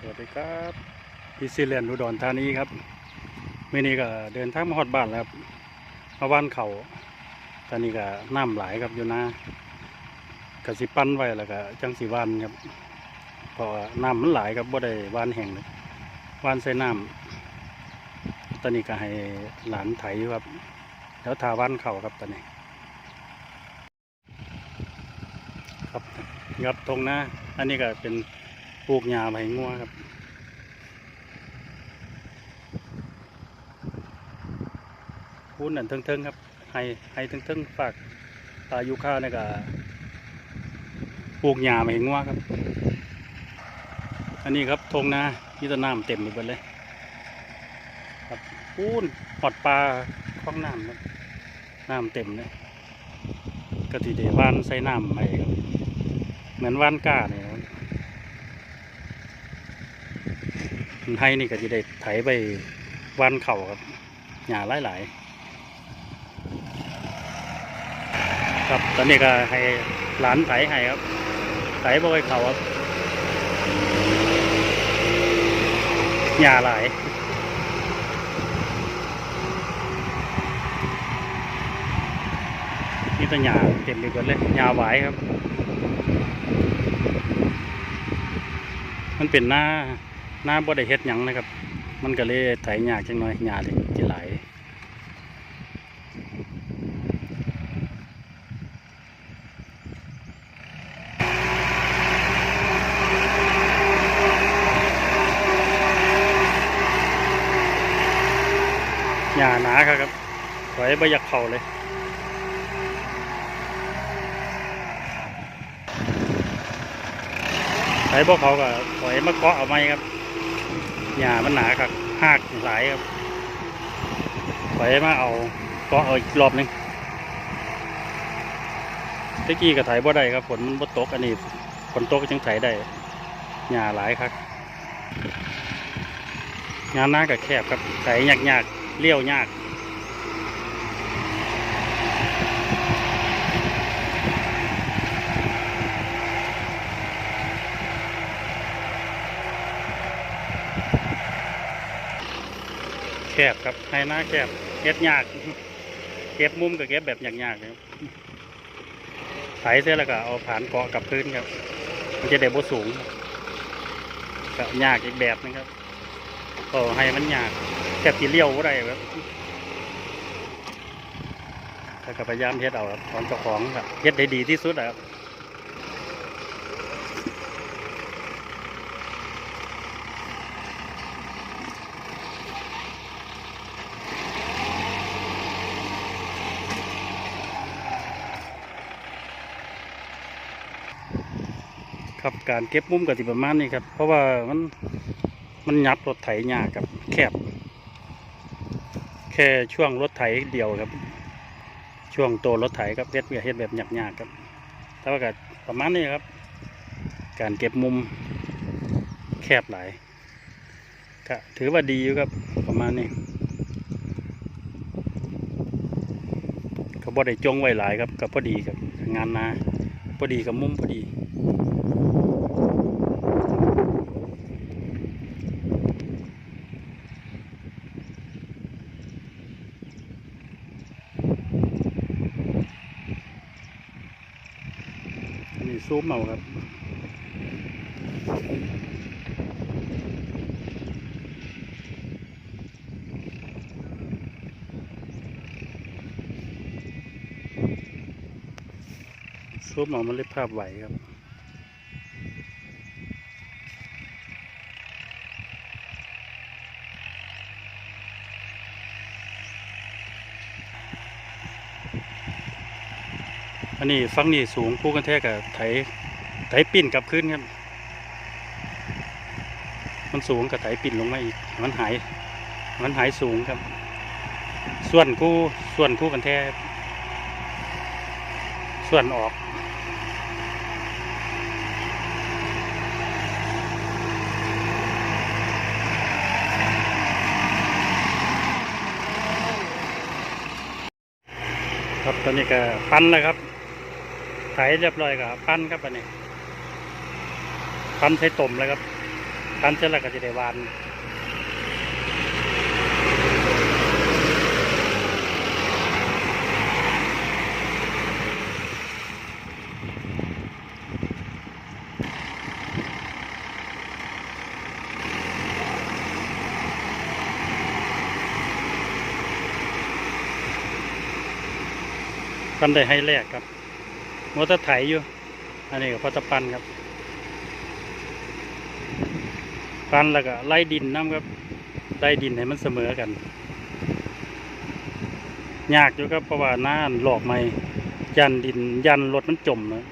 สวัสดีครับพี่ซิเลนอุดรธานีครับมื่อนี้ก็เดินทางมาฮอดบ้านแล้วครับมาว่านเขาตอนนี้ก็น้ำไหลครับอยู่นะกสิปั้นไว้แล้วก็จังสีวานครับเพราะน้ำมันไหลครับบ่ได้วานแห้งเลยวานใส่น้ำตอนนี้ก็ให้หลานไถ่ครับ แล้วทาว่านเขาครับตอนนี้ ครับครับตรงหน้าอันนี้ก็เป็น ปลูกหญ้าไผ่งัวครับพูนนั่นเทิงๆครับให้ให้เทิงๆฝากปลายูคาเนี่ยก็ปลูกหญ้าไผ่งัวครับ อันนี้ครับทงนามีแตะน้ำเต็มไปหมดเลยครับพูนหอดปลาคล้องน้ำครับน้ำเต็มเลยกะทิเดวานใส่น้ำไปครับเหมือนว่านกาเนี่ยครับ ไทยนี่ก็จะได้ไถไปว่านเข่าครับหญ้าหลายๆครับตอนนี้ก็ให้หลานไถให้ครับ ไถบ่อยเข่าครับหญ้าหลายนี่ตัวหญ้าเต็มไปหมดเลยหญ้าหวายครับ มันเป็นหน้า น้าบ่ได้เฮ็ดหยังนะครับ มันก็เลยไถยากจังหน่อยหญ้าเลยสิหลหญ้าหนาครับถอยบ่อยากเข้าเลยไถพวกเขาก็ถอยมาเกาะเอาไหมครับ หญ้ามันหนาครับหากหลายครับถอยมาเอาเกาะเอาอีกรอบหนึงตะกี้ก็ไถบ่ได้ครับฝนมันบ่ตกอันนี้ฝนตกก็จังไถได้หญ้าหลายครับงานหน้าก็แคบครับไถยากยากๆเลี้ยวยาก คบครับให้หน้าแคบเก็บยาก เก็บมุมกับเก็บแบบยากๆครับไถเสร็จแล้วก็เอาผ่านเกาะกับพื้นครับ มันจะได้บ่สูงก็ยากอีกแบบนึงครับก็ให้มันยากแคบที่เลี้ยวบ่ได้ครับแล้วก็พยายามเฮ็ดเอาครับตอนเจ้าของครับเฮ็ดได้ดีที่สุดอะครับ ครับการเก็บมุมก็สิประมาณนี้ครับ เพราะว่ามันมันยับรถไถยากครับแคบ แค่ช่วงรถไถเดียวครับ ช่วงโตรถไถครับเฮ็ดเวียเฮ็ดแบบยากๆครับแต่ว่าก็ประมาณนี้ครับ การเก็บมุมแคบหลายก็ถือว่าดีอยู่ครับประมาณนี้ก็บ่ได้จงไว้หลายครับก็พอดีครับงานนาพอดีกับมุมพอดี ซูมเอาครับซูมเอามันเลยภาพไหวครับ อันนี้ฟังนี่สูงคู่กันแท้กับไถไถปิ่นกลับขึ้นครับ มันสูงกับไถปิ่นลงมาอีก มันหาย มันหายสูงครับ ส่วนคู่ส่วนคู่กันแท้ ส่วนออกครับตอนนี้ก็ปั้นแล้วครับ ถเรียบร้อยกับปั้นครับอันนี้ปั้นใช้ต้มแล้วครับปั้นเสร็จแล้วก็จะได้วานปันได้ให้แรกครับ มอเตอร์ไถอยู่ อันนี้ก็พอตะปันครับ ปันแล้วก็ไล่ดินน้ำครับไล่ดินให้มันเสมอกัน ยากอยู่ครับเพราะว่าน้านหลอกไม่ยันดินยันรถมันจมนะ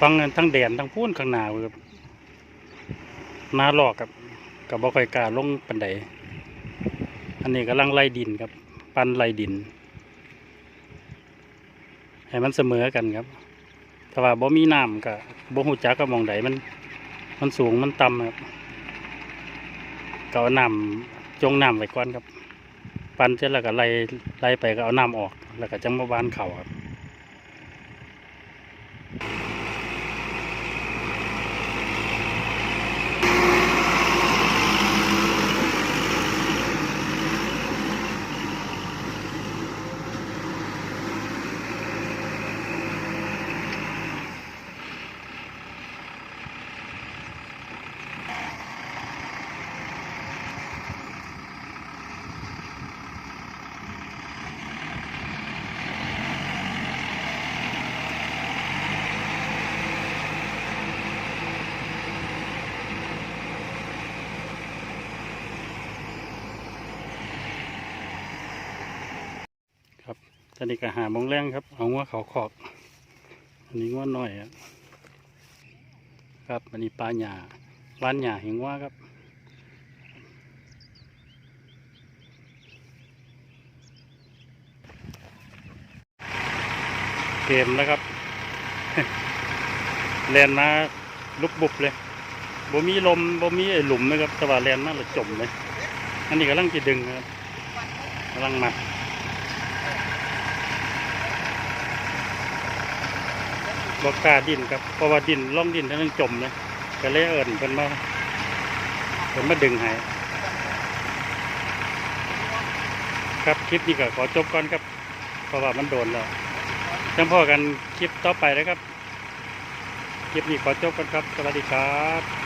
ฟังทั้งแดนทั้งพูนข้างหน้าเว้ยครับน้าหลอกกับกับบ่ค่อยกล้าลงปันไดอันนี้กำลังไล่ดินครับ ปันไล่ดิน ให้มันเสมอกันครับแต่ว่าบ่มีน้ำก็บ่หูจักก็มองใดมัน มันสูงมันต่ำครับก็เอาน้ำจงน้ำไว้ก่อนครับ ปั่นเสร็จแล้วก็ไล่ไล่ไปก็เอาน้ำออก แล้วก็จังมาบานเข่าครับ ตอนนี้ก็หาโมงแรงครับ เอางัวเขาขอกอันนี้งัวน้อยครับครับอันนี้ปลาหยาร้านหยาเห็นว่าครับเกมแล้วครับแลนมาลุกบุบเลยบ่มีลมบ่มีไอหลุมนะครับแต่ว่าแลนมาแล้วจมเลย อันนี้กำลังจะดึงครับกำลังมา บอกกล้าดินครับเพราะว่าดินล่องดินทั้งจมเลยก็เลยเอิญเพิ่นมาเพิ่นมาดึงให้ครับคลิปนี้ก็ขอจบก่อนครับ เพราะว่ามันโดนแล้วจำพ่อกันคลิปต่อไปนะครับคลิปนี้ขอจบก่อนครับ สวัสดีครับ